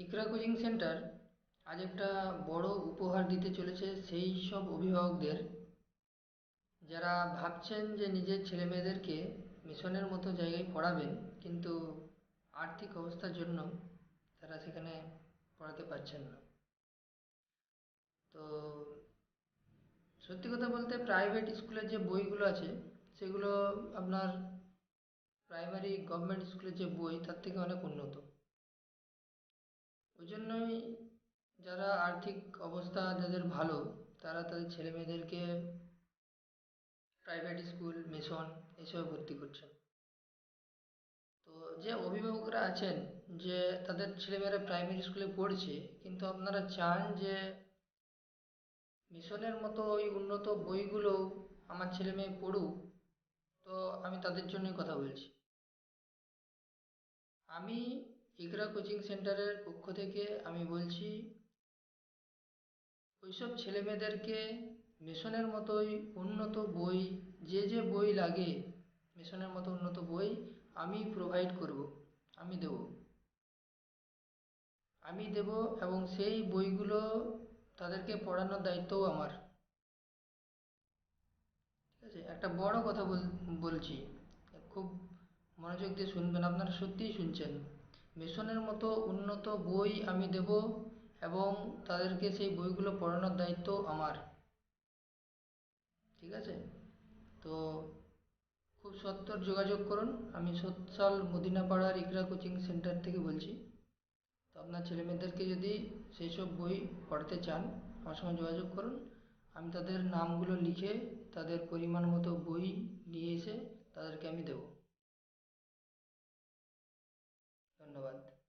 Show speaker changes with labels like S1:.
S1: ইকরা coaching centre আজ একটা বড় উপহার দিতে চলেছে সেই সব অভিভাবকদের। যারা ভাবছেন যে নিজের ছেলেমেয়েদেরকে মিশনের মতো জায়গায় পড়াবেন কিন্তু আর্থিক অবস্থার জন্য তারা সেখানে পড়াতে পারছেন না। তো সত্যি কথা বলতে প্রাইভেট স্কুলের যে বইগুলো আছে, সেগুলো আপনার প্রাইমারি গভর্নমেন্ট স্কুলের যে বই, তার থেকে অনেক উন্নত। ওই জন্যই যারা আর্থিক অবস্থা যাদের ভালো, তারা তাদের ছেলে মেয়েদেরকে প্রাইভেট স্কুল মিশন এসবে ভর্তি করছেন তো যে অভিভাবকরা আছেন, যে তাদের ছেলেমেয়েরা প্রাইমারি স্কুলে পড়ছে, কিন্তু আপনারা চান যে মিশনের মতো ওই উন্নত বইগুলো আমার ছেলে মেয়ে পড়ুক, তো আমি তাদের জন্যই কথা বলছি। আমি ইকরা কোচিং সেন্টারের পক্ষ থেকে আমি বলছি, ওইসব ছেলেমেয়েদেরকে মিশনের মতোই উন্নত বই, যে যে বই লাগে মিশনের মতো উন্নত বই আমি প্রোভাইড করব, আমি দেব। আমি দেব এবং সেই বইগুলো তাদেরকে পড়ানোর দায়িত্বও আমার। ঠিক আছে? একটা বড় কথা বলছি, খুব মনোযোগ দিয়ে শুনবেন, আপনারা সত্যিই শুনছেন। মিশনের মতো উন্নত বই আমি দেব এবং তাদেরকে সেই বইগুলো পড়ানোর দায়িত্ব আমার। ঠিক আছে? তো খুব সত্তর যোগাযোগ করুন। আমি সোৎসাল মদিনাপাড়ার ইকরা কোচিং সেন্টার থেকে বলছি। তো আপনার ছেলেমেয়েদেরকে যদি সেই সব বই পড়াতে চান, আমার সঙ্গে যোগাযোগ করুন। আমি তাদের নামগুলো লিখে তাদের পরিমাণ মতো বই নিয়ে এসে তাদেরকে আমি দেবো। अभवत्